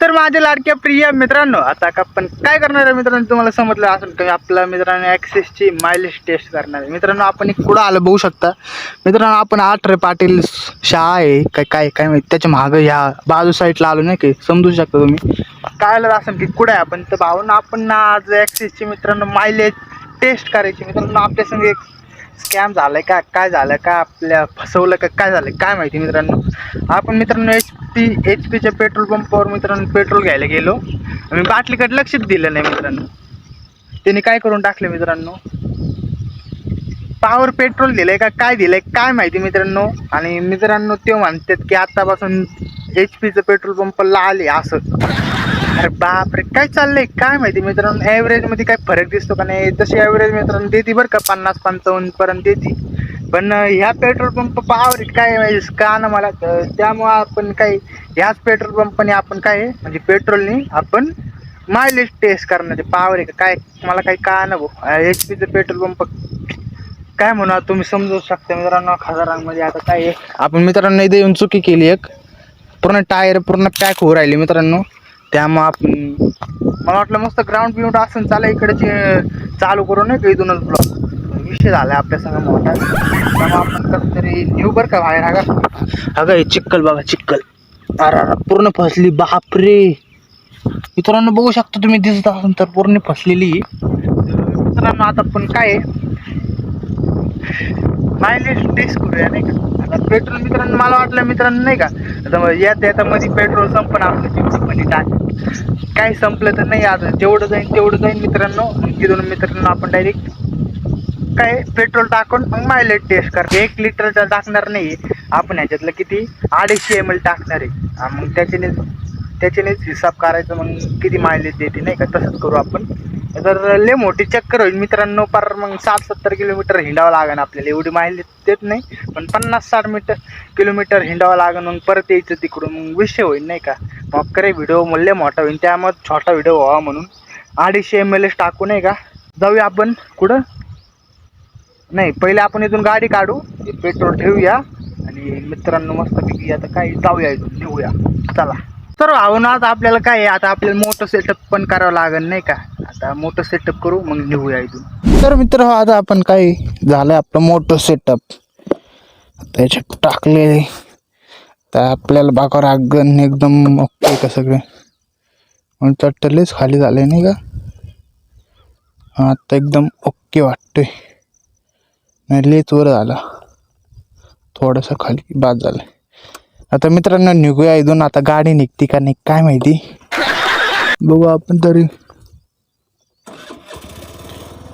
तर माझ्या लाडक्या प्रिय मित्रांनो आता का आपण काय करणार आहे मित्रांनो? तुम्हाला समजलं असेल की आपल्या मित्रांनो ॲक्सेसची मायलेज टेस्ट करणार आहे. मित्रांनो आपण एक कुठं आलं बघू शकता. मित्रांनो आपण आठ रे पाटील शाळा आहे. काय काय काय माहिती? त्याच्या मागं ह्या बाजू साईडला आलो नाही की? समजू शकता तुम्ही. काय आलं असेल की कुठं आहे आपण? तर भाऊन आपण ना आज ॲक्सेसची मित्रांनो मायलेज टेस्ट करायची. मित्रांनो आपल्या संग एक स्कॅम झालाय का? काय झालं? का आपल्या फसवलं का? काय झालं? काय माहिती मित्रांनो? आपण मित्रांनो एच पी एच पीच्या पेट्रोल पंपावर मित्रांनो पेट्रोल घ्यायला गेलो. मी बाटलीकडे लक्षच दिलं नाही मित्रांनो. त्याने काय करून टाकले मित्रांनो? पावर पेट्रोल दिलंय का? काय दिलंय? काय माहिती मित्रांनो? आणि मित्रांनो ते म्हणतात की आतापासून एच पीचं पेट्रोल पंपला आले असं. अरे बापरे काय चाललंय? काय माहिती मित्रांनो ॲव्हरेजमध्ये काय फरक दिसतो का नाही? जशी ॲव्हरेज मित्रांनो देते बरं का पन्नास पंचावन्न पर्यंत देते. पण ह्या पेट्रोल पंप पावर काय माहिती का ना मला? त्यामुळं आपण काय ह्याच पेट्रोल पंपाने आपण काय आहे, म्हणजे पेट्रोलने आपण मायलेज टेस्ट करणार पावर आहे का? काय मला काही का? ना भाऊ एच पीचं पेट्रोल पंप काय म्हणा तुम्ही समजू शकता मित्रांनो खजारांमध्ये आता काय आहे. आपण मित्रांनो इथे येऊन चुकी केली एक. पूर्ण टायर पूर्ण पॅक होऊ राहिली मित्रांनो. त्यामुळं आपण मला वाटलं मस्त ग्राउंड बिउंड असं चालू इकडचे चालू करू नये का इथूनच ब्लॉक विषय झाला आपल्या संग मोठा. त्यामुळे आपण कसं तरी येऊ बरं का बाहेर अगं अगं हे चिक्कल बघा चिक्कल अरे पूर्ण फसली बापरे. मित्रांनो बघू शकता तुम्ही दिसत असाल तर पूर्ण फसलेली. मित्रांनो आता पण काय आहे? मायलेज टेस्ट करूया नाही का? आता पेट्रोल मित्रांनो मला वाटलं मित्रांनो नाही का? आता मग यात यात मध्ये पेट्रोल संपण आपलं जिंकमध्ये टाक काय संपलं तर नाही आता जेवढं जाईन तेवढं जाईन मित्रांनो. मग तिथून मित्रांनो आपण डायरेक्ट काय पेट्रोल टाकून मग मायलेज टेस्ट करतो. एक लिटरचा टाकणार नाही. आपण ह्याच्यातलं किती? अडीचशे एम एल टाकणार आहे. मग त्याच्याने त्याच्यानेच हिसाब करायचा मग किती मायलेज देते नाही का? तसंच करू आपण. तर लय मोठी चक्कर होईल. मित्रांनो पर मग साठ सत्तर किलोमीटर हिंडावं लागेल आपल्याला. एवढी मायलेज देत नाही पण पन्नास साठ मीटर किलोमीटर हिंडावं लागेल. मग परत यायचं तिकडून. मग विषय होईल नाही का? मग करे व्हिडिओ मूल्य मोठा होईल. त्यामुळे छोटा व्हिडिओ व्हावा म्हणून. अडीचशे एम एल एस टाकू नाही का? जाऊया आपण कुठं? नाही पहिले आपण इथून गाडी काढू. पेट्रोल ठेवूया. आणि मित्रांनो मस्तपैकी आता काही जाऊया इथून. निघूया. चला. तर भावना आता आपल्याला काय आहे? आता आपल्याला मोठं सेटअप पण करावं लागेल नाही का? आता मोठं सेटअप करू मग निघूया इथून. तर मित्र आता आपण काय झालं आपलं मोठं सेटअप त्याच्यात टाकले. तर आपल्याला बाकावर आगन एकदम ओके का सगळे? मग चट्टलेच खाली झाले नाही का? आता एकदम ओके वाटते नाही लेच वर झाला. थोडंसं खाली बाद झालं आता मित्रांनो निघूया इथून. आता गाडी निघते का नाही काय माहिती? बघू आपण तरी.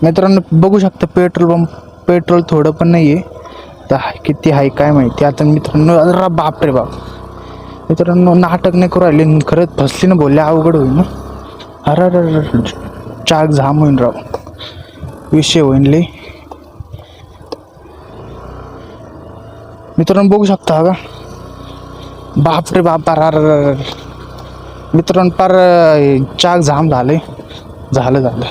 मित्रांनो बघू शकता पेट्रोल पंप पेट्रोल थोडं पण नाही आहे तर हाय किती आहे काय माहिती? आता मित्रांनो अरे बाप रे बाप. मित्रांनो नाटक नाही करू राहिले. खरंच फसली ना बोलले अवघड होईल ना. अरे अरे अरे, अरे चाक झाम होईन राव. विषय होईन लई मित्रांनो बघू शकता का? बापरे बाप अरे अरे मित्रांनो पार चाक झाम झाले. झालं झालं.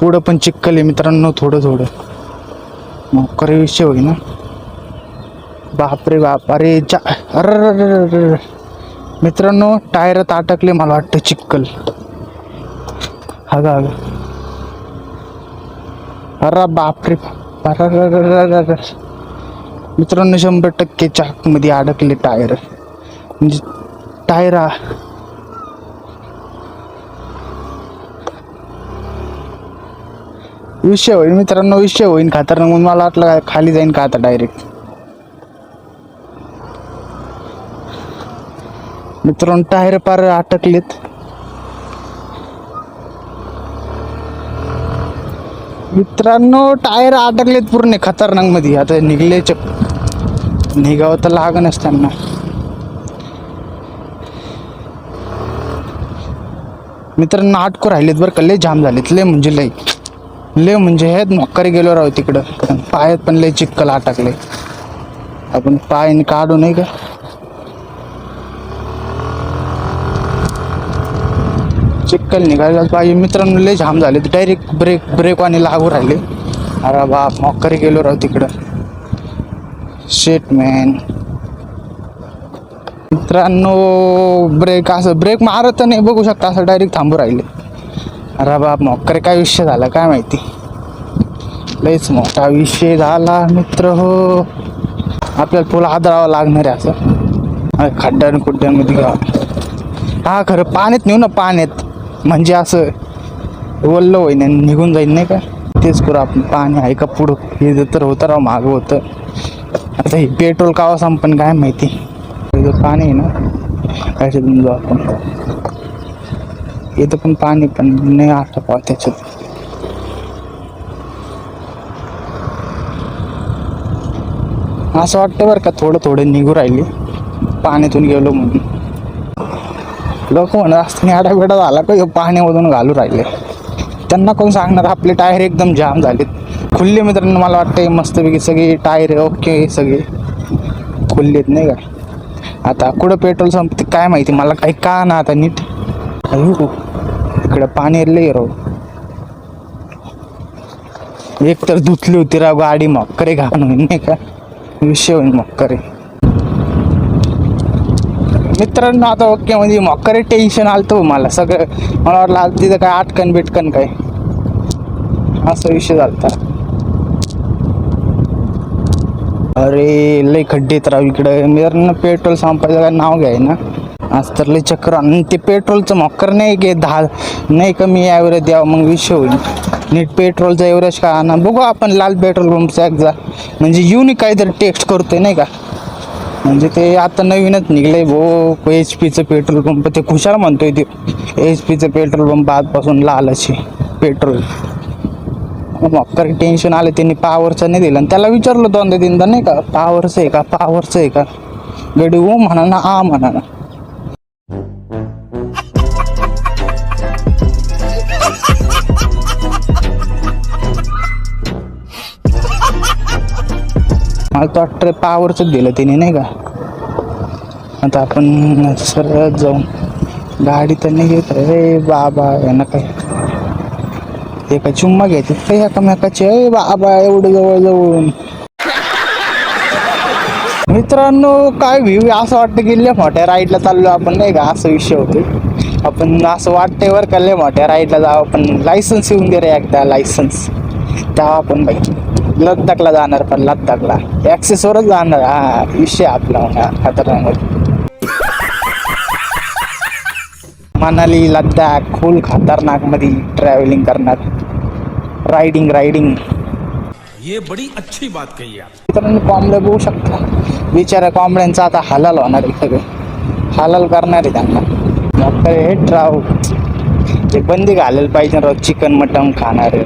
पुढं पण चिक्कल आहे मित्रांनो थोडं थोडं. मग विषय होई ना बापरे बाप अरे चा अरे मित्रांनो टायरात अटकले मला वाटतं चिक्कल. अगं अगं अरे बापरे बाप अर अरे अरे अरे अरे अरे. मित्रांनो शंभर टक्के चाकमध्ये अडकले टायर. म्हणजे टायर. विषय होईल मित्रांनो विषय होईल खतरनाक म्हणून मला वाटलं काय खाली जाईन का आता डायरेक्ट मित्रांनो टायर पार अटकलेत. मित्रांनो टायर अडकलेत पूर्ण खतरनाकमध्ये आता निघले चक निघावं तर लागणच त्यांना. मित्रांनो आटको राहिलेत बरं का. लय जाम झालेत. लय म्हणजे लय. लय म्हणजे हे नोकरी गेलो राहू तिकडं. पायात पण लय चिक्कल अटकले आपण पाय काढू नाही का? चिक्कल निघायला पाहिजे. मित्रांनो लय जाम झाले डायरेक्ट ब्रेक ब्रेक आणि लागू राहिले. अरे बाप मॉकरी गेलो राव तिकडं. शेट मित्रांनो ब्रेक असं ब्रेक मारत नाही बघू शकता असं डायरेक्ट थांबू राहिले. अरे बाप मोकरे काय विषय झाला काय माहिती? लयच मोठा विषय झाला मित्र हो. आपल्याला पुला आदरावं लागणार आहे असं. खड्ड्यान खुड्ड्यांमध्ये घ्या हा खरं पाण्यात नेऊ ना पाण्यात. म्हणजे असं वल्ल होईन आणि निघून जाईल नाही का? तेच करू आपण. पाणी आहे का पुढं? हे तर होतं राव मागं होतं. आता हे पेट्रोल कावा संपन काय माहिती? इथं पाणी आहे ना? त्याच्यातून जाऊ आपण. इथं पण पाणी पण नाही आटपाव त्याच्यात. असं वाटतं बरं का थोडं थोडं निघू राहिले. पाण्यातून गेलो म्हणून. लोक म्हणत असताना आडा बिडा झाला का पाण्यामधून घालू राहिले. त्यांना कोण सांगणार? आपले टायर एकदम जाम झालेत. खुल्ले मित्रांनो मला वाटतं मस्तपैकी सगळे टायर ओके सगळे. खुल्लेत नाही का? आता कुठं पेट्रोल संपते काय माहिती मला काही का ना आता नीट. इकडं पाणी लय राव. एक तर धुतली होती राव गाडी मक्करे घाण होईल नाही का? विषय होईल मक्करे. मित्रांनो आता ओके म्हणजे मक्करे टेन्शन आलतो हो मला. सगळं मला वाटलं आज तिथं काय आटकन बिटकन काय. असा विषय झालता. अरे लय खड्डेत राव इकडं. मित्रांनो पेट्रोल संपायचं काय नाव घ्याय ना आज तर लय चक्कर आणि ते पेट्रोलचं मक्कर नाही घे दहा नाही कमी ॲव्हरेज द्यावं मग विषय होईल. नीट पेट्रोलचा ॲव्हरेज का? ना बघू आपण लाल पेट्रोल पंपचा एकदा म्हणजे युनिक काहीतरी टेक्स्ट करतोय नाही का? म्हणजे ते आता नवीनच निघलंय भो एच पीचं पेट्रोल पंप ते खुशाल म्हणतोय ते एच पीचं पेट्रोल पंप आजपासून लाल असे पेट्रोल. मक्कर टेन्शन आलं त्यांनी पावरचं नाही दिलं. आणि त्याला विचारलं दोनदा तीनदा नाही का पावरचं आहे का पावरचं आहे का? गडी ओ म्हणा ना आ म्हणा ना. मला तो वाटतं पावरचंच दिलं तिने नाही का? आता आपण सरळ जाऊन गाडी तर नाही घेत रे बाबा यांना काय? का चुम्मा घेते काही एकामेकाचे बाबा एवढं जवळ जवळून मित्रांनो काय व्ह्यू असं वाटतं की लय मोठ्या राईडला चाललो आपण नाही का? असं विषय होतो आपण असं वाटतंय बरं का लय मोठ्या राईडला जावं आपण. लायसन्स येऊन दे रे एकदा लायसन्स तेव्हा आपण बाई. लद्दाखला जाणार पण लद्दाखला. ॲक्सेसवरच जाणार. हा विषय आपला खतरनाक. मनाली लद्दाख खूल खतरनाकमध्ये ट्रॅव्हलिंग करणार. रायडिंग रायडिंग ये बड़ी अच्छी बात कही मित्रांनो कोंबड्या बघू शकता. बिचारा कोंबड्यांचं आता हलाल होणार आहे सगळं. हलाल करणार आहे त्यांना. मग हे राव ते बंदी घालायला पाहिजे राव चिकन मटन खाणार.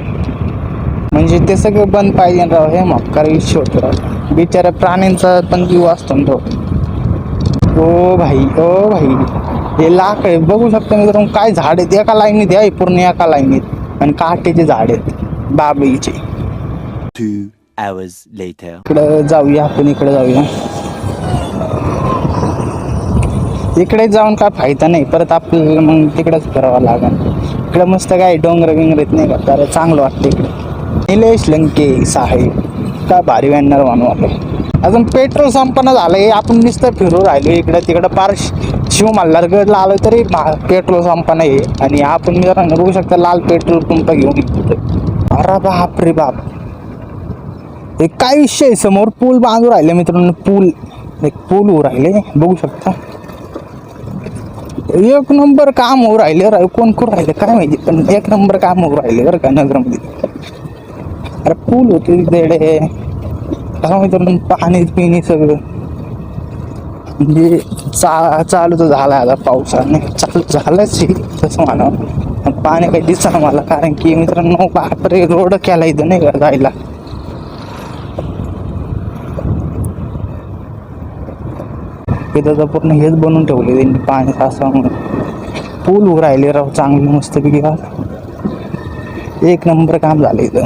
म्हणजे ते सगळं बंद पाहिजे राव हे मक्कार विषय होतो राव. बिचारा प्राण्यांचा पण जीव असतो ना तो. ओ भाई ओ भाई. हे लाख आहे बघू शकता मित्रांनो काय झाड आहेत. एका लाईनीत आहे पूर्ण एका लाईनीत. आणि काटेचे झाड आहेत. बाबळीचे. इकडं जाऊया आपण इकडे जाऊया. इकडे जाऊन काय फायदा नाही परत आपल्याला मग तिकडेच करावं लागेल. इकडे मस्त काय डोंगर बिंगर येत नाही का? तर चांगलं वाटतं इकडे. निलेश लंके साहेब काय भारी वॅनर म्हणू आपण अजून पेट्रोल संपन्न झालंय आपण नुसतं फिरू राहिलो इकडं तिकडं. पार शिव मल्हारगडला आलो तरी पेट्रोल संपन्न आहे. आणि आपण मित्रांनो बघू शकता लाल पेट्रोल पंप घेऊन. अरे बाप रे बाप. हे काय विषय आहे समोर? पूल बांधू राहिले मित्रांनो पूल. एक पूल होऊ राहिले बघू शकता. एक नंबर काम होऊ राहिले राव कोण करू राहिले काय माहिती पण एक नंबर काम होऊ राहिले बरं का नगरमध्ये. अरे पूल होते तिकडे. मित्रांनो पाणी पिणी सगळं. म्हणजे चा चालू तर झाला आता पावसाने. चालू झालंच आहे तसं मला पाणी काही दिसतं मला कारण की मित्रांनो बापरे रोड केला इथं नाही का जायला? इथं तर पूर्ण हेच बनवून ठेवले त्यांनी पाणी साचवा पूल उभं राहिले राव चांगले मस्त पैकी एक नंबर काम झालं इथं.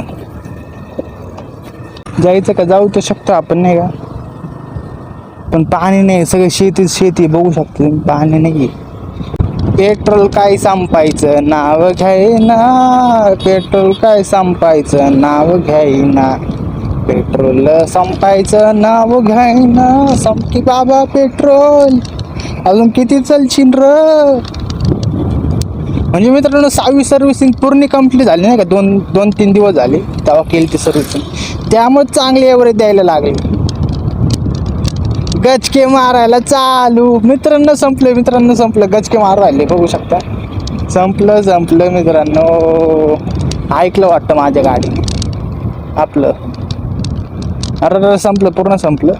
जायचं का? जाऊ तर शकतो आपण नाही का? पण पाणी नाही सगळं शेती शेती बघू शकतो पाणी नाही पेट्रोल काय संपायचं? नाव घ्यायना. पेट्रोल काय संपायचं? नाव घ्यायना. पेट्रोल संपायचं नाव घ्यायना. संपकी बाबा पेट्रोल. अजून किती चलशील र? म्हणजे मित्रांनो सहावी सर्व्हिसिंग पूर्ण कंप्लीट झाली नाही का? दोन दोन तीन दिवस झाले तेव्हा केली ती सर्व्हिसिंग त्यामुळे चांगली एवढे द्यायला लागले. गचके मारायला चालू. मित्रांनो संपलं मित्रांनो संपलं. गचके मार राहिले बघू शकता. संपलं संपलं मित्रांनो. ऐकलं वाटतं माझ्या गाडी. आपलं. अरे अरे संपलं पूर्ण संपलं.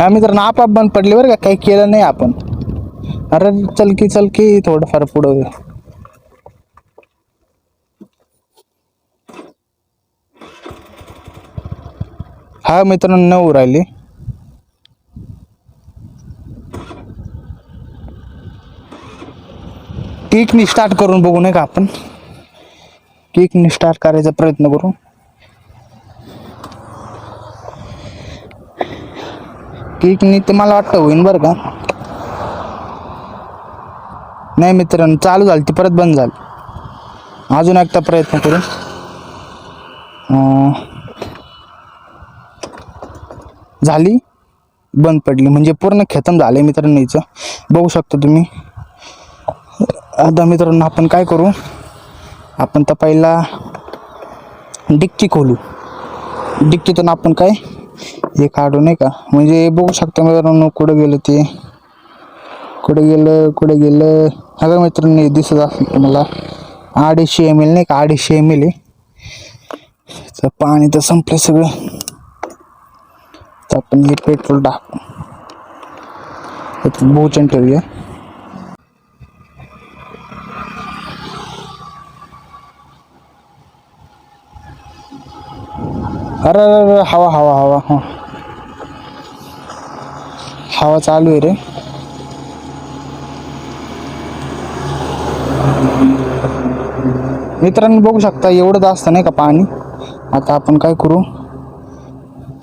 हा मित्रांनो आपाप बंद पडले बरं का. काही केलं नाही आपण. अरे चल की चल की थोडंफार पुढं. हा मित्रांनो नऊ राहिली. किकनी स्टार्ट करून बघू नये का आपण. किकनी स्टार्ट करायचा प्रयत्न करू. किकनी तर मला वाटतं होईन बरं का. नाही मित्रांनो चालू झाली ती परत बंद झाली. अजून एकदा प्रयत्न करू. झाली? बंद पडली. म्हणजे पूर्ण खतम झाले मित्रांनो हिचं. बघू शकता तुम्ही. आता मित्रांनो आपण काय करू? आपण तर पहिला डिक्की खोलू. डिक्कीतून आपण काय? हे काढू नाही का? म्हणजे बघू शकता मित्रांनो कुठं गेलं ते. कुठं गेलं कुठं गेलं. अगं मित्रांनो दिसत असेल तुम्हाला. अडीचशे एम एल नाही का? अडीचशे एम एल आहे. तर पाणी तर संपलं सगळं. तर आपण हे पेट्रोल टाकू. बहुचन ठेवूया. अरे अरे अरे हवा हवा हवा हा. हवा चालू आहे रे. मित्रांनो बघू शकता एवढं असतं नाही का पाणी? आता आपण काय करू?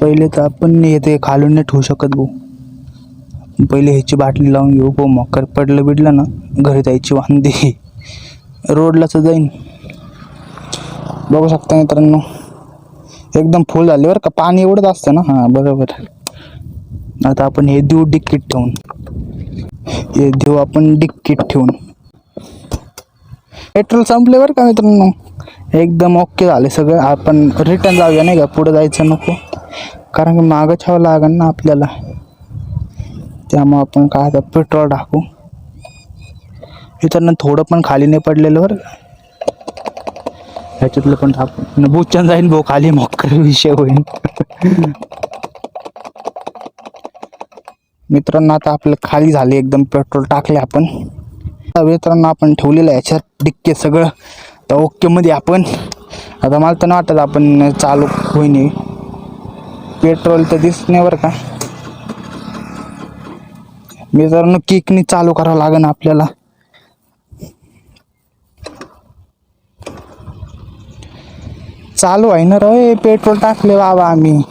पहिले तर आपण येते ते खालून नाही ठेवू शकत भाऊ. पहिले ह्याची बाटली लावून घेऊ भाऊ. मकर पडलं बिडलं ना घरी जायची वांदे. रोडलाच जाईन. बघू शकता मित्रांनो. एकदम फुल झाले बरं का. पाणी एवढंच असतं ना? हां बरोबर. आता आपण हे देऊ डिक्कीट ठेवून. हे देऊ आपण डिक्कीट ठेवून. पेट्रोल संपले बरं का मित्रांनो? एकदम ओके झाले सगळं. आपण रिटर्न जाऊया नाही का? पुढं जायचं नको. कारण की मागं ठेवावं लागेल ना आपल्याला. त्यामुळं आपण काय आता पेट्रोल टाकू. मित्रांनो थोडं पण खाली नाही पडलेलं बरं का. ह्याच्यातलं पण टाकून बुचन जाईन भाऊ खाली मोकर विषय होईल मित्रांनो आता आपलं खाली झाले एकदम पेट्रोल टाकले आपण. आता मित्रांनो आपण ठेवलेलं याच्यात डिक्के सगळं. तर ओके मध्ये आपण. आता मला तर नाही वाटत आपण चालू होईन पेट्रोल तर दिसत नाही बरं का. मित्रांनो किकनी चालू करावं लागेल आपल्याला. चालू आहे ना रे पेट्रोल टाकले बाबा आम्ही.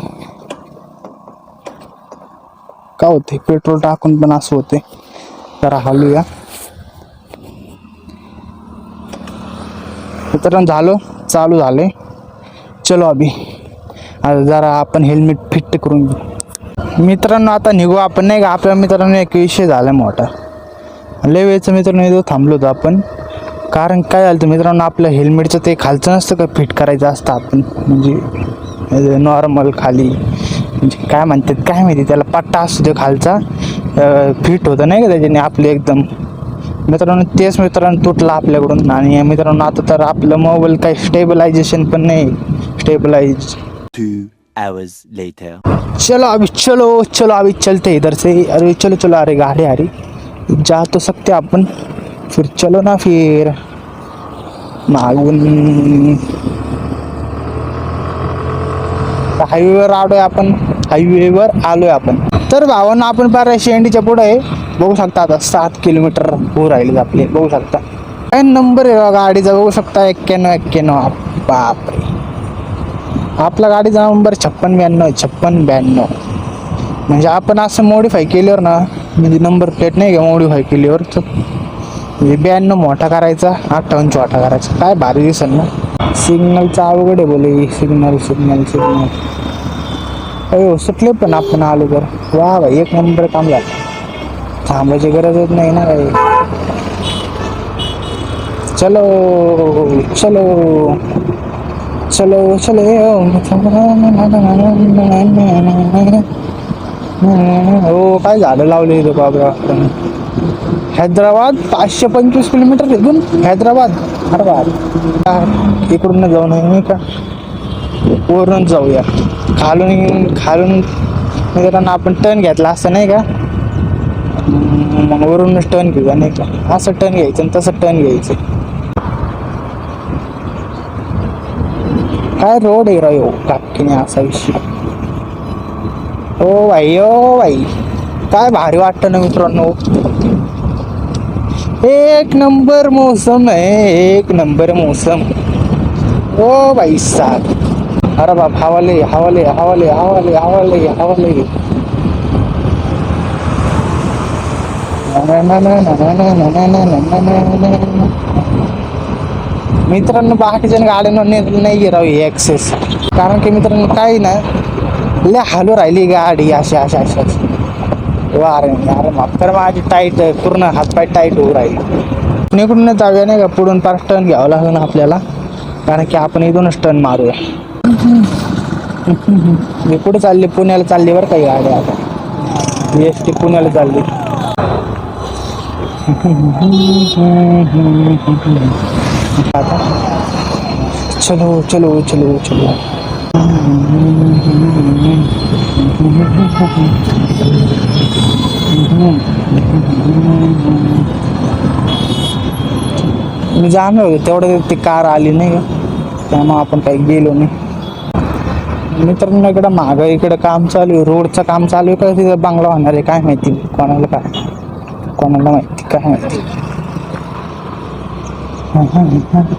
का होते? पेट्रोल टाकून पण असं होते. जरा हलूया. मित्रांनो झालो. चालू झाले. चलो अभि आता जरा आपण हेल्मेट फिट करून घेऊ. मित्रांनो आता निघू आपण नाही का? आपल्या मित्रांनो एक विषय झाला मोठा. लय वेळचं मित्रांनो इथं थांबलो होतो आपण. कारण काय झालं होतं मित्रांनो आपलं हेल्मेटचं ते खालचं नसतं का फिट करायचं असतं आपण? म्हणजे नॉर्मल खाली. म्हणजे काय म्हणतात काय माहिती त्याला पट्टा असतो तो खालचा. फिट होतं नाही का त्याच्याने आपले एकदम? मित्रांनो तेच मित्रांनो तुटलं आपल्याकडून. आणि मित्रांनो आता तर आपलं मोबाईल काही स्टेबलायझेशन पण नाही. Stabilise hours later. चलो अभी चलो चलो अभी चलते इधर से। अरे चलो चलो अरे गाड़ी आ रही। जा तो सकते अपन फिर चलो ना फिर। मागून हायवेवर आलोय आपण. हायवेवर आलोय आपण. तर भावांना आपण पार शेंडीच्या पुढे आहे. बघू शकता आता सात किलोमीटर हो राहिले आपले. बघू शकता. काय नंबर आहे बा गाडीचा बघू शकता. एक्क्याण्णव एक्क्याण्णव. बापरे. आपला गाडीचा नंबर छप्पन ब्याण्णव छप्पन ब्याण्णव. म्हणजे आपण असं मॉडीफाय केल्यावर ना म्हणजे नंबर प्लेट नाही का मॉडीफाय केल्यावर तर ब्याण्णव मोठा करायचा अठ्ठावन्न छोटा करायचा. काय भारी दिसन ना. सिग्नलचा अवघड आहे बोले सिग्नल सिग्नल सिग्नल अयो सुटले पण आपण आलो तर. वा भाई एक नंबर काम झालं. थांबायची गरजच नाही ना काही चलो चलो चलो चलो हो काय झाडं लावले इथं बाबा हैदराबाद पाचशे पंचवीस किलोमीटर इथून हैदराबाद. अरे बाप इकडून जाऊ नाही का? वरून जाऊया. खालून खालून मित्रांनो आपण टर्न घेतला असं नाही का? मग वरूनच टर्न घेऊया नाही का? असं टर्न घ्यायचं आणि तसं टर्न घ्यायचं. काय रोड आहे राव काकीने असा विषय. ओ भाई ओ भाई काय भारी वाटतं ना मित्रांनो. एक नंबर मौसम है एक नंबर मौसम। ओ भाई साहब। अरे बाप हवाले हवाले हवाले हवाले हवाले हवाले। मित्रांनो बाकीच्या गाड्यांना नाही राहू एक्सेस ॲक्सेस कारण की मित्रांनो काही ना लय हालू राहिली गाडी अशी अशा अशा. वारं वारं अरे अरे माझी टाईट पूर्ण हातपाय टाईट होऊ राहील इकडून जाऊया नाही का पुढून पाच टर्न घ्यावं लागेल ना आपल्याला कारण की आपण इथूनच टर्न मारूया मी कुठे चालली पुण्याला चालली बरं काही गाडी आता एस टी पुण्याला चालली आता चलो चलो चलो चलो मी जाणार होतो तेवढं ती कार आली नाही का? त्यामुळं आपण काही गेलो नाही. मित्रांनो इकडं मागं इकडं काम चालू आहे रोडचं काम चालू आहे का तिथं बांगला होणार आहे? काय माहिती? कोणाला काय? कोणाला माहिती? काय माहिती?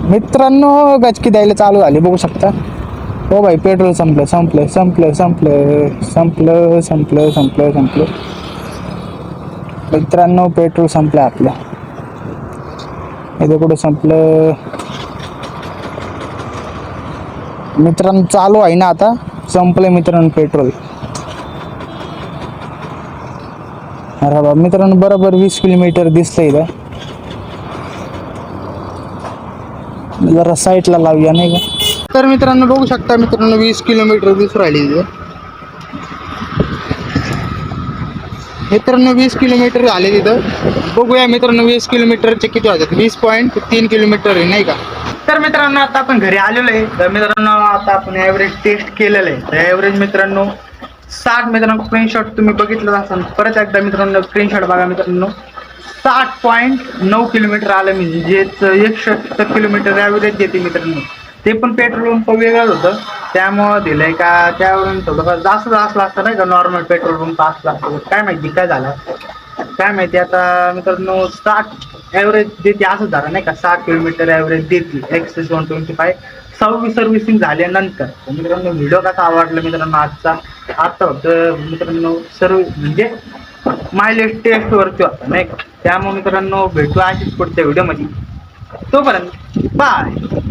मित्रांनो गचकी द्यायला चालू झाली बघू शकता. हो भाई पेट्रोल संपलं संपलं संपलं संपलं संपलं संपलं संपलं संपलं. मित्रांनो पेट्रोल संपलं आपलं. इथं कुठं संपलं? मित्रांनो चालू आहे ना आता? संपलं मित्रांनो पेट्रोल. अरे बाबा मित्रांनो बरोबर वीस किलोमीटर दिसतंय इथं. जरा साईडला लावूया नाही का? तर मित्रांनो बघू शकता मित्रांनो वीस किलोमीटर दिसून राहिली इथे मित्रांनो वीस किलोमीटर आले तिथं. बघूया मित्रांनो वीस किलोमीटरचे किती वाजत वीस पॉईंट तीन किलोमीटर आहे नाही का? तर मित्रांनो आता आपण घरी आलेलो आहे. तर मित्रांनो आता आपण ॲव्हरेज टेस्ट केलेलं आहे. तर ॲव्हरेज मित्रांनो साठ मित्रांनो स्क्रीनशॉट तुम्ही बघितलं असाल. परत एकदा मित्रांनो स्क्रीनशॉट बघा मित्रांनो. साठ पॉईंट नऊ किलोमीटर आलं म्हणजेच एकसष्ट किलोमीटर ॲव्हरेज देते मित्रांनो. ते पण पेट्रोल पंप वेगळंच होतं. त्यामुळं दिलंय का त्यावरून थोडंफार जास्त असलं असतं नाही का नॉर्मल पेट्रोल पंप असला असतं. काय माहिती काय झालं? काय माहिती आता मित्रांनो साठ ॲव्हरेज देते असं झालं नाही का. साठ किलोमीटर ॲव्हरेज देते. एक्सेस वन ट्वेंटी फाय सव्वीस सर्व्हिसिंग झाल्यानंतर. मित्रांनो व्हिडिओ कसा आवडला मित्रांनो आजचा? आता फक्त मित्रांनो सर्व म्हणजे मायलेज टेस्ट वरती होता नाही का. त्यामुळे मित्रांनो भेटू अशीच पुढच्या व्हिडिओमध्ये तोपर्यंत बाय